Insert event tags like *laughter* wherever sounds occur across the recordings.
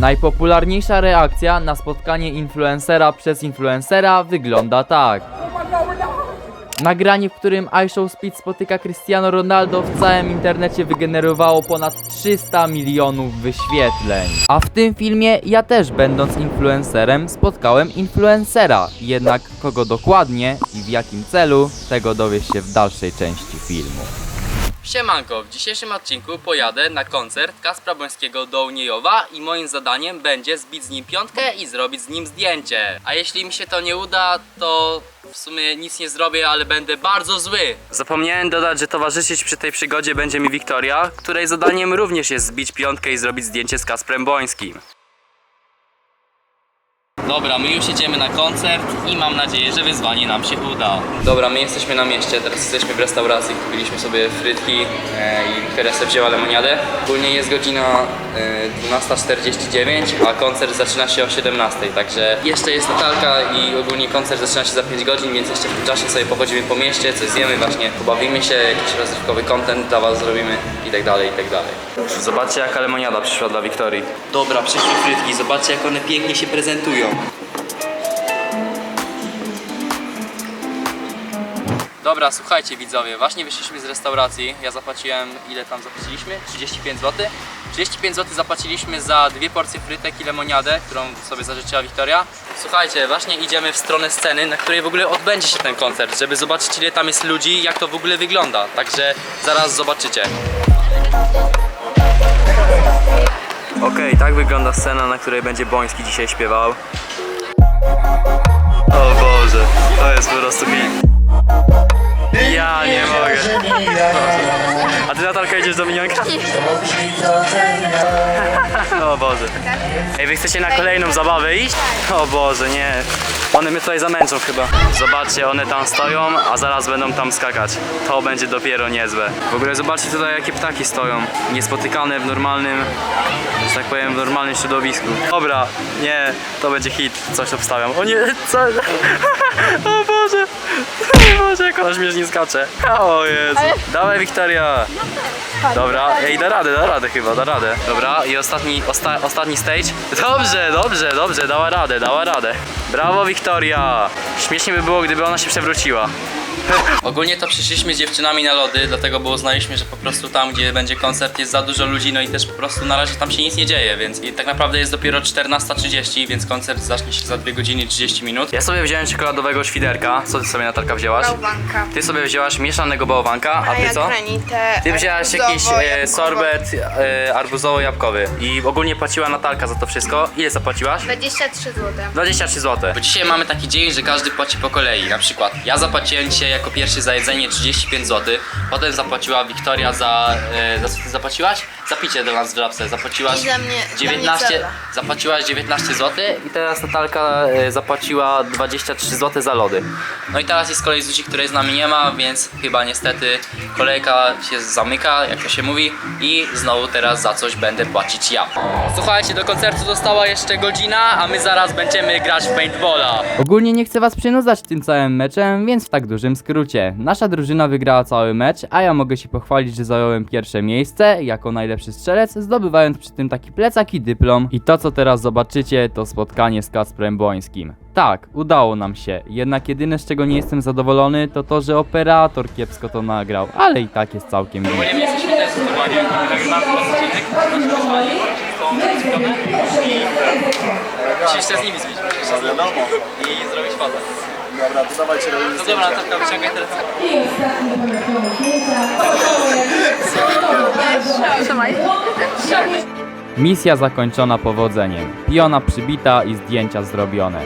Najpopularniejsza reakcja na spotkanie influencera przez influencera wygląda tak. Nagranie, w którym iShow Speed spotyka Cristiano Ronaldo w całym internecie wygenerowało ponad 300 milionów wyświetleń. A w tym filmie ja też będąc influencerem spotkałem influencera. Jednak kogo dokładnie i w jakim celu, tego dowiesz się w dalszej części filmu. Siemanko, w dzisiejszym odcinku pojadę na koncert Kaspra Bońskiego do Uniejowa i moim zadaniem będzie zbić z nim piątkę i zrobić z nim zdjęcie. A jeśli mi się to nie uda, to w sumie nic nie zrobię, ale będę bardzo zły. Zapomniałem dodać, że towarzyszyć przy tej przygodzie będzie mi Wiktoria, której zadaniem również jest zbić piątkę i zrobić zdjęcie z Kasprem Bońskim. Dobra, my już jedziemy na koncert i mam nadzieję, że wyzwanie nam się uda. Dobra, my jesteśmy na mieście, teraz jesteśmy w restauracji, kupiliśmy sobie frytki e, i sobie wzięła lemoniadę. Ogólnie jest godzina e, 12.49, a koncert zaczyna się o 17.00, także jeszcze jest Natalka i ogólnie koncert zaczyna się za 5 godzin, więc jeszcze w tym czasie sobie pochodzimy po mieście, coś zjemy właśnie, pobawimy się, jakiś rozrywkowy content dla Was zrobimy i tak dalej, i tak dalej. Zobaczcie jaka lemoniada przyszła dla Wiktorii. Dobra, przyszły frytki, zobaczcie jak one pięknie się prezentują. Dobra, słuchajcie widzowie, właśnie wyszliśmy z restauracji. Ja zapłaciłem, ile tam zapłaciliśmy? 35 zł. 35 zł zapłaciliśmy za dwie porcje frytek i lemoniadę, którą sobie zażyczyła Wiktoria. Słuchajcie, właśnie idziemy w stronę sceny, na której w ogóle odbędzie się ten koncert, żeby zobaczyć ile tam jest ludzi jak to w ogóle wygląda. Także zaraz zobaczycie. Okej, tak wygląda scena, na której będzie Boński dzisiaj śpiewał. O Boże, to jest po prostu hit. A ty Natalka idziesz do minionka? O Boże. Ej, wy chcecie na kolejną zabawę iść? O Boże, nie. One mnie tutaj zamęczą chyba. Zobaczcie, one tam stoją, a zaraz będą tam skakać. To będzie dopiero niezłe. W ogóle zobaczcie tutaj jakie ptaki stoją. Niespotykane w normalnym, że tak powiem, w normalnym środowisku. Dobra, nie, to będzie hit. Coś obstawiam. O nie, co? *laughs* O Boże. O Boże, jak ona śmiesznie skacze. O Jezu. Dawaj Wiktoria. Dobra, ej, da radę, da radę chyba, da radę. Dobra, i ostatni, osta, ostatni stage. Dobrze, dobrze, dobrze, dała radę, dała radę. Brawo Wiktoria. Śmiesznie by było, gdyby ona się przewróciła. *laughs* Ogólnie to przyszliśmy z dziewczynami na lody, dlatego bo uznaliśmy, że po prostu tam, gdzie będzie koncert jest za dużo ludzi, no i też po prostu na razie tam się nic nie dzieje, więc i tak naprawdę jest dopiero 14.30, więc koncert zacznie się za 2 godziny 30 minut. Ja sobie wziąłem czekoladowego świderka. Co ty sobie Natalka wzięłaś? Bałwanka. Ty sobie wzięłaś mieszanego bałwanka, a A ty ja co? granitę. Ty wzięłaś jakiś e, sorbet e, arbuzowo-jabłkowy i ogólnie płaciła Natalka za to wszystko. Ile zapłaciłaś? 23 zł. 23 zł. Bo dzisiaj mamy taki dzień, że każdy płaci po kolei. Na przykład ja zapłaciłem dzisiaj jako pierwszy za jedzenie 35 zł, potem zapłaciła Wiktoria za. E, za co ty zapłaciłaś? Za picie do nas w żabce. Zapłaciłaś I za mnie- za mnie 19, cela. zapłaciłaś 19 zł i teraz Natalka e, zapłaciła 23 zł za lody. No i teraz jest kolej z ludzi, której z nami nie ma, więc chyba niestety kolejka się zamyka, jak to się mówi, i znowu teraz za coś będę płacić ja. Słuchajcie, do koncertu została jeszcze godzina, a my zaraz będziemy grać w paintballa. Ogólnie nie chcę was przynudzać tym całym meczem, więc w tak dużym skrócie. Nasza drużyna wygrała cały mecz, a ja mogę się pochwalić, że zająłem pierwsze miejsce jako najlepszy strzelec, zdobywając przy tym taki plecak i dyplom. I to co teraz zobaczycie, to spotkanie z Kacprem Bońskim. Tak, udało nam się. Jednak jedyne z czego nie jestem zadowolony to to, że operator kiepsko to nagrał, ale i tak jest całkiem. Jesteśmy testowani, nagrywamy odcinek, Musisz się z nimi zbić, i zrobić fotę. Dobra, to dawajcie robimy No dobra, to wyciągaj telefon. Misja zakończona powodzeniem. Piona przybita i zdjęcia zrobione.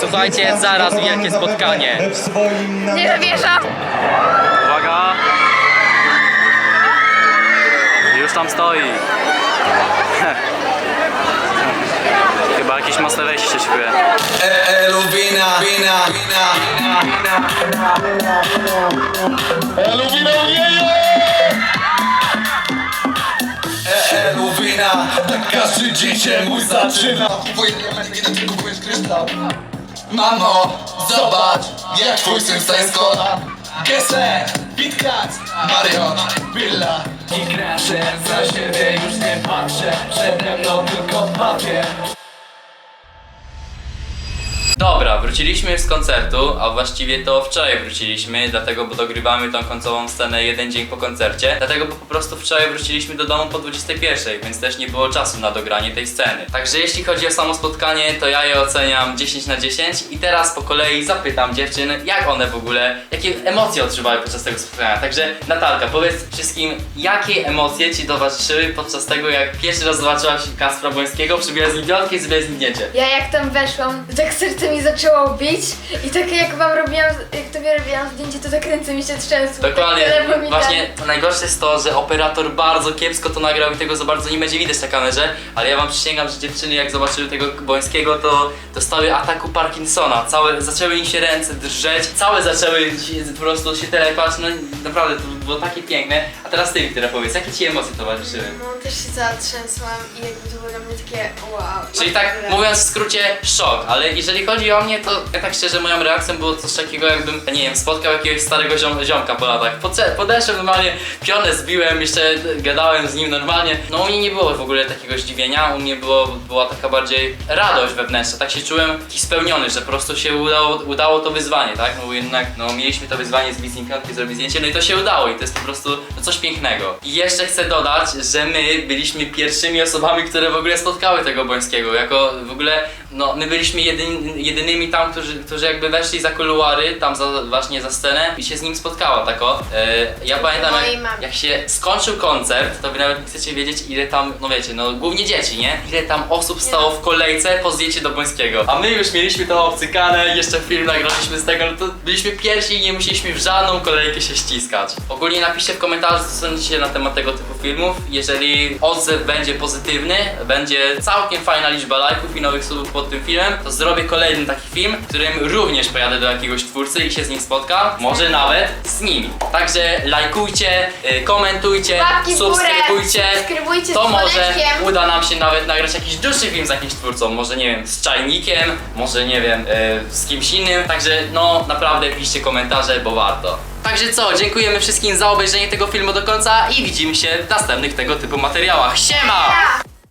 Słuchajcie, zaraz wielkie spotkanie. W swoim Nie wierzę. Już tam stoi. *laughs* Chyba jakieś mocne wejście się szykuje. Elu wina, wina, wina, wina, tak każdy dzień się mój zaczyna. Wojenny kiedy ty kupujesz kryształ. Mamo, zobacz, jak twój syn staje z kola Gesser, Bitkat, Marion, Billa I kraszę za siebie już nie patrzę. Przede mną tylko papier wróciliśmy z koncertu, a właściwie to wczoraj wróciliśmy, dlatego bo dogrywamy tą końcową scenę jeden dzień po koncercie. Dlatego bo po prostu wczoraj wróciliśmy do domu po 21, więc też nie było czasu na dogranie tej sceny. Także jeśli chodzi o samo spotkanie, to ja je oceniam 10 na 10 i teraz po kolei zapytam dziewczyn, jak one w ogóle, jakie emocje odczuwały podczas tego spotkania. Także Natalka, powiedz wszystkim, jakie emocje ci towarzyszyły podczas tego, jak pierwszy raz zobaczyłaś Kaspra Błońskiego, przybiła z nim piątkę i zrobiła z zdjęcie. Ja jak tam weszłam, tak serce mi zaczęło bić i tak jak wam robiłam, jak tobie robiłam zdjęcie, to tak ręce mi się trzęsły. Dokładnie, Tak telefon mi właśnie najgorsze jest to, że operator bardzo kiepsko to nagrał i tego za bardzo nie będzie widać na kamerze, ale ja wam przysięgam, że dziewczyny jak zobaczyły tego Bońskiego, to dostały ataku Parkinsona, całe, zaczęły im się ręce drżeć, całe zaczęły się, po prostu się telepać, no naprawdę to było takie piękne. A teraz ty, Wiktoria, powiedz, jakie ci emocje towarzyszyły? No też się cała trzęsłam i jakby to było dla mnie takie wow. Czyli tak mówiąc w skrócie szok, ale jeżeli chodzi o mnie, to ja tak szczerze moją reakcją było coś takiego jakbym, nie wiem, spotkał jakiegoś starego ziom, ziomka po latach. Podeszłem normalnie, pionę zbiłem, jeszcze gadałem z nim normalnie. No u mnie nie było w ogóle takiego zdziwienia, u mnie było, była taka bardziej radość wewnętrzna, tak się czułem taki spełniony, że po prostu się udało, udało to wyzwanie, tak? No bo jednak no, mieliśmy to wyzwanie z nim piątki zrobić zdjęcie, no i to się udało i to jest po prostu no, coś pięknego. I jeszcze chcę dodać, że my byliśmy pierwszymi osobami, które w ogóle spotkały tego Bońskiego, jako w ogóle, no my byliśmy jedyn, jedynymi tam, którzy, którzy jakby weszli za kuluary, tam za, właśnie za scenę i się z nim spotkała tako. E, ja pamiętam jak, jak się skończył koncert, to wy nawet nie chcecie wiedzieć ile tam, no wiecie, no głównie dzieci, nie? Ile tam osób stało w kolejce po zdjęcie do Bońskiego. A my już mieliśmy to obcykane, jeszcze film nagraliśmy z tego, no to byliśmy pierwsi i nie musieliśmy w żadną kolejkę się ściskać. Ogólnie napiszcie w komentarzu co sądzicie na temat tego typu filmów. Jeżeli odzew będzie pozytywny, będzie całkiem fajna liczba lajków i nowych subów pod tym filmem, to zrobię kolejny taki film, w którym również pojadę do jakiegoś twórcy i się z nim spotkam, może nawet z nimi. Także lajkujcie, y, komentujcie, Łapki w górę, subskrybujcie. subskrybujcie z To może dzwoneczkiem. uda nam się nawet nagrać jakiś dłuższy film z jakimś twórcą, może nie wiem, z czajnikiem, może nie wiem, e, z kimś innym. Także no naprawdę piszcie komentarze, bo warto. Także co, dziękujemy wszystkim za obejrzenie tego filmu do końca i widzimy się w następnych tego typu materiałach. Siema!